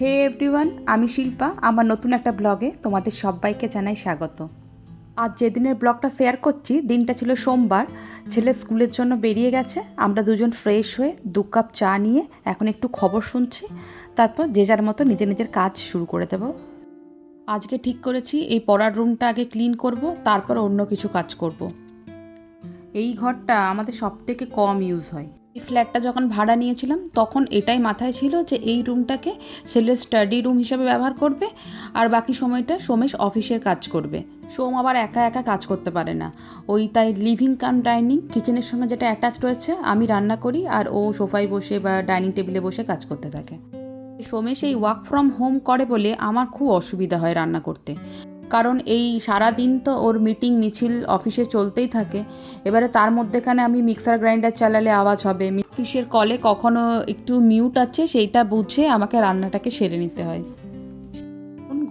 হে everyone, আমি শিল্পা। আমার নতুন একটা ব্লগে তোমাদের সবাইকে জানাই স্বাগত। আজ যেদিনের ব্লগটা শেয়ার করছি, দিনটা ছিল সোমবার। ছেলে স্কুলের জন্য বেরিয়ে গেছে। আমরা দুজন ফ্রেশ হয়ে দু কাপ চা নিয়ে এখন একটু খবর শুনছি। তারপর যে যার মতো নিজের নিজের কাজ শুরু করে দেব। আজকে ঠিক করেছি, এই পড়ার রুমটা আগে ক্লিন করব, তারপর অন্য কিছু কাজ করব। এই ঘরটা আমাদের সব থেকে কম ইউজ হয়। এই ফ্ল্যাটটা যখন ভাড়া নিয়েছিলাম, তখন এটাই মাথায় ছিল যে এই রুমটাকে ছেলের স্টাডি রুম হিসাবে ব্যবহার করবে আর বাকি সময়টা সোমেশ অফিসের কাজ করবে। সোম আবার একা একা কাজ করতে পারে না। ওই তাই লিভিং কাম ডাইনিং কিচেনের সঙ্গে যেটা অ্যাটাচ রয়েছে, আমি রান্না করি আর ও সোফায় বসে বা ডাইনিং টেবিলে বসে কাজ করতে থাকে। সোমেশ এই ওয়ার্ক ফ্রম হোম করে বলে আমার খুব অসুবিধা হয় রান্না করতে। কারণ এই সারা দিন তো ওর মিটিং মিছিল অফিসে চলতেই থাকে। এবারে তার মধ্যেখানে আমি মিক্সার গ্রাইন্ডার চালালে আওয়াজ হবে। অফিসের কলে কখনো একটু মিউট আছে সেইটা বুঝে আমাকে রান্নাটাকে সেরে নিতে হয়।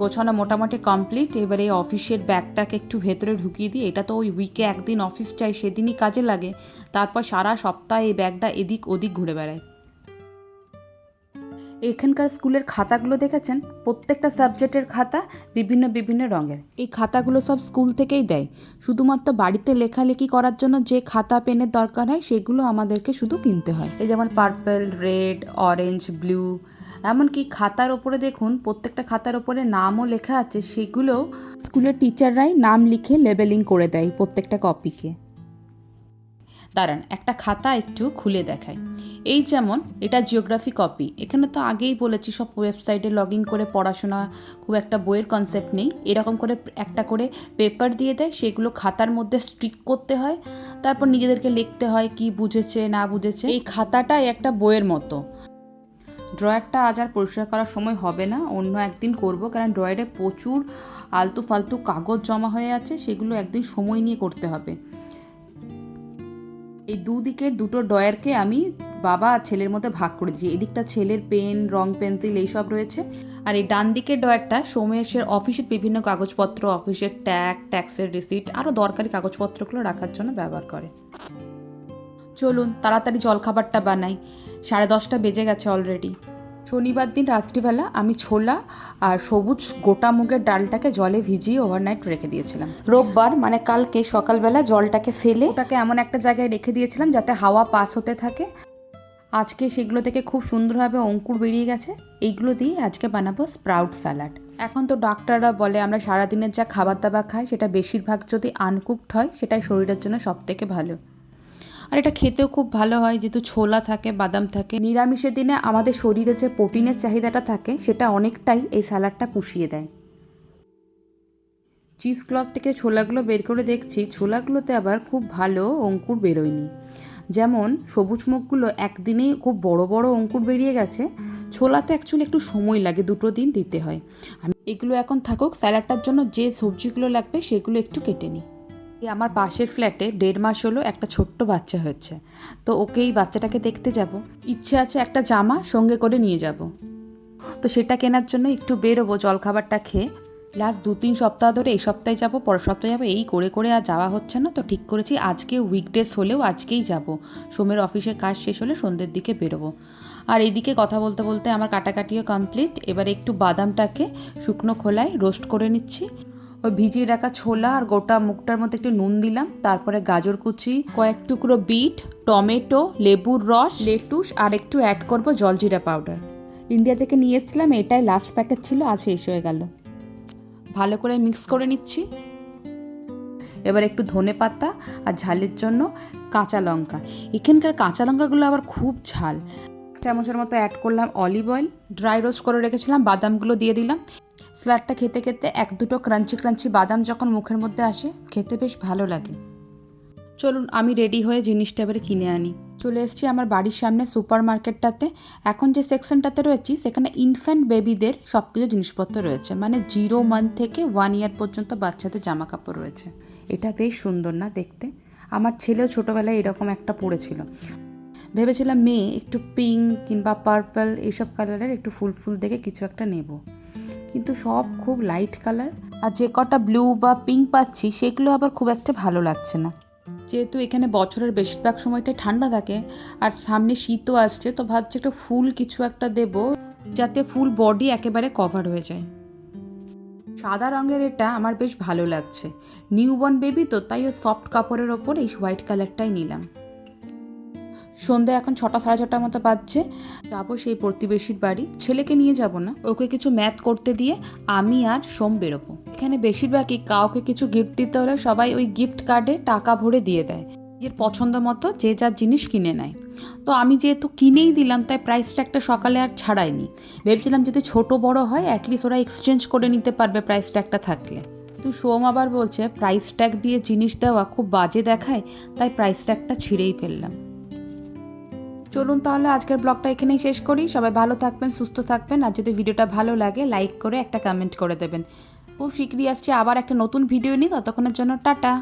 গোছানো মোটামুটি কমপ্লিট এবারে এই অফিসের ব্যাগটাকে একটু ভেতরে ঢুকিয়ে দিই। এটা তো ওই উইকে একদিন অফিস চাই সেদিনই কাজে লাগে। তারপর সারা সপ্তাহে এই ব্যাগটা এদিক ওদিক ঘুরে বেড়ায়। এখানকার স্কুলের খাতাগুলো দেখেছেন? প্রত্যেকটা সাবজেক্টের খাতা বিভিন্ন বিভিন্ন রঙের। এই খাতাগুলো সব স্কুল থেকেই দেয়। শুধুমাত্র বাড়িতে লেখালেখি করার জন্য যে খাতা পেনের দরকার হয় সেগুলো আমাদেরকে শুধু কিনতে হয়। এই যেমন পার্পল রেড অরেঞ্জ ব্লু এমনকি খাতার ওপরে দেখুন প্রত্যেকটা খাতার ওপরে নামও লেখা আছে সেগুলো স্কুলের টিচাররাই নাম লিখে লেবেলিং করে দেয় প্রত্যেকটা কপিকে দাঁড়ান, একটা খাতা একটু খুলে দেখায় এই যেমন, এটা জিওগ্রাফি কপি এখানে তো আগেই বলেছি, সব ওয়েবসাইটে লগ ইন করে পড়াশোনা খুব একটা বইয়ের কনসেপ্ট নেই। এরকম করে একটা করে পেপার দিয়ে দেয়, সেগুলো খাতার মধ্যে স্টিক করতে হয়। তারপর নিজেদেরকে লিখতে হয় কি বুঝেছে, না বুঝেছে। এই খাতাটাই একটা বইয়ের মতো। ড্রয়ারটা আজ আর পরিষ্কার করার সময় হবে না, অন্য একদিন করব, কারণ ড্রয়ারে প্রচুর আলতু ফালতু কাগজ জমা হয়ে আছে, সেগুলো একদিন সময় নিয়ে করতে হবে। এই দুদিকের দুটো ডয়ারকে আমি বাবা আর ছেলের মধ্যে ভাগ করে দিয়েছি। এদিকটা ছেলের পেন, রং পেন্সিল এইসব রয়েছে। আর এই ডান দিকের ডয়ারটা সোমেশের অফিসের বিভিন্ন কাগজপত্র, অফিসের ট্যাগ, ট্যাক্সের রিসিট আরও দরকারি কাগজপত্রগুলো রাখার জন্য ব্যবহার করে। চলুন, তাড়াতাড়ি জলখাবারটা বানাই। সাড়ে দশটা বেজে গেছে অলরেডি শনিবার দিন রাত্রিবেলা আমি ছোলা আর সবুজ গোটা মুগের ডালটাকে জলে ভিজিয়ে ওভারনাইট রেখে দিয়েছিলাম। রোববার মানে কালকে সকালবেলা জলটাকে ফেলে ওটাকে এমন একটা জায়গায় রেখে দিয়েছিলাম যাতে হাওয়া পাস হতে থাকে। আজকে সেগুলো থেকে খুব সুন্দরভাবে অঙ্কুর বেরিয়ে গেছে। এইগুলো দিয়ে আজকে বানাবো স্প্রাউট স্যালাড। এখন তো ডাক্তাররা বলে আমরা সারাদিনের যা খাবার দাবার খাই সেটা বেশিরভাগ যদি আনকুকড হয় সেটাই শরীরের জন্য সব থেকে ভালো। আর এটা খেতেও খুব ভালো হয়, যেহেতু ছোলা থাকে, বাদাম থাকে। নিরামিষের দিনে আমাদের শরীরে যে প্রোটিনের চাহিদাটা থাকে, সেটা অনেকটাই এই স্যালাডটা পুষিয়ে দেয়। চিজ ক্লথ থেকে ছোলাগুলো বের করে দেখছি, ছোলাগুলোতে আবার খুব ভালো অঙ্কুর বেরোয়নি। যেমন সবুজ মুখগুলো একদিনেই খুব বড় বড় অঙ্কুর বেরিয়ে গেছে, ছোলাতে অ্যাকচুয়ালি একটু সময় লাগে, দুটো দিন দিতে হয়। আমি এগুলো এখন থাকুক, স্যালাডটার জন্য যে সবজিগুলো লাগবে, সেগুলো একটু কেটে নিই। আমার পাশের ফ্ল্যাটে দেড় মাস হলো একটা ছোট্ট বাচ্চা হয়েছে। তো ওকে এই বাচ্চাটাকে দেখতে যাব। ইচ্ছে আছে একটা জামা সঙ্গে করে নিয়ে যাব। তো সেটা কেনার জন্য একটু বেরোবো, জলখাবারটা খেয়ে। লাস্ট দু তিন সপ্তাহ ধরে এই সপ্তাহে যাব, পরের সপ্তাহে যাব, এই করে করে আর যাওয়া হচ্ছে না। তো ঠিক করেছি, আজকে উইকডেজ হলেও আজকেই যাব। সোমের অফিসের কাজ শেষ হলে সন্ধ্যের দিকে বেরোবো। আর এইদিকে কথা বলতে বলতে আমার কাটাকাটিও কমপ্লিট এবারে একটু বাদামটাকে শুকনো খোলায় রোস্ট করে নিচ্ছি। ওই ভিজিয়ে রাখা ছোলা আর গোটা মুখটার মধ্যে একটু নুন দিলাম, তারপরে গাজর কুচি, কয়েক টুকরো বিট, টমেটো, লেবুর রস, লেটুস আর একটু অ্যাড করব জলজিরা পাউডার ইন্ডিয়া থেকে নিয়ে এসেছিলাম, এটাই লাস্ট প্যাকেট ছিল, আজ শেষ হয়ে গেল। ভালো করে মিক্স করে নিচ্ছি। এবার একটু ধনে পাতা আর ঝালের জন্য কাঁচা লঙ্কা। এখানকার কাঁচা লঙ্কাগুলো আবার খুব ঝাল। চামচের মতো অ্যাড করলাম অলিভ অয়েল ড্রাই রোস্ট করে রেখেছিলাম, বাদামগুলো দিয়ে দিলাম। স্যালাডটা খেতে খেতে এক দুটো ক্রাঞ্চি ক্রাঞ্চি বাদাম যখন মুখের মধ্যে আসে, খেতে বেশ ভালো লাগে। চলুন, আমি রেডি হয়ে জিনিসটা এবারে কিনে আনি। চলে এসেছি আমার বাড়ির সামনে সুপার মার্কেটটাতে এখন যে সেকশনটাতে রয়েছি, সেখানে ইনফ্যান্ট বেবিদের সব কিছু জিনিসপত্র রয়েছে। মানে জিরো মান্থ থেকে ওয়ান ইয়ার পর্যন্ত বাচ্চাদের জামা কাপড় রয়েছে। এটা বেশ সুন্দর না দেখতে? আমার ছেলেও ছোটোবেলায় এরকম একটা পড়েছিল। ভেবেছিলাম মেয়ে একটু পিঙ্ক কিংবা পার্পল এইসব কালারের একটু ফুল ফুল দেখে কিছু একটা নেব। কিন্তু সব খুব লাইট কালার আর যে কটা ব্লু বা পিঙ্ক পাচ্ছি, সেগুলো আবার খুব একটা ভালো লাগছে না। যেহেতু এখানে বছরের বেশিরভাগ সময়টাই ঠান্ডা থাকে, আর সামনে শীতও আসছে, তো ভাবছি একটা ফুল কিছু একটা দেব, যাতে ফুল বডি একেবারে কভার হয়ে যায়। সাদা রঙের এটা আমার বেশ ভালো লাগছে। নিউবর্ন বেবি তো, তাই ওই সফট কাপড়ের ওপর এই হোয়াইট কালারটাই নিলাম। সন্ধে এখন ছটা সাড়ে ছটার মতো বাজছে। যাব সেই প্রতিবেশীর বাড়ি। ছেলেকে নিয়ে যাব না। ওকে কিছু ম্যাথ করতে দিয়ে আমি আর সোম বেরোবো। এখানে বেশিরভাগই কাউকে কিছু গিফট দিতে হলে সবাই ওই গিফট কার্ডে টাকা ভরে দিয়ে দেয়। নিজের পছন্দ মতো যে যার জিনিস কিনে নেয়। তো আমি যেহেতু কিনেই দিলাম, তাই প্রাইস ট্যাগটা সকালে আর ছাড়াইনি। ভেবেছিলাম যদি ছোট বড় হয় অ্যাটলিস্ট ওরা এক্সচেঞ্জ করে নিতে পারবে প্রাইস ট্যাগটা থাকলে। তো সোম আবার বলছে প্রাইস ট্যাগ দিয়ে জিনিস দেওয়া খুব বাজে দেখায়, তাই প্রাইস ট্যাগটা ছিঁড়েই ফেললাম। চলুন তাহলে আজকের ব্লগটা এখানেই শেষ করি। সবাই ভালো থাকবেন, সুস্থ থাকবেন, আর যদি ভিডিওটা ভালো লাগে লাইক করে একটা কমেন্ট করে দেবেন। খুব শীঘ্রই আসছে আবার একটা নতুন ভিডিও নিই ততক্ষণের জন্য টাটা।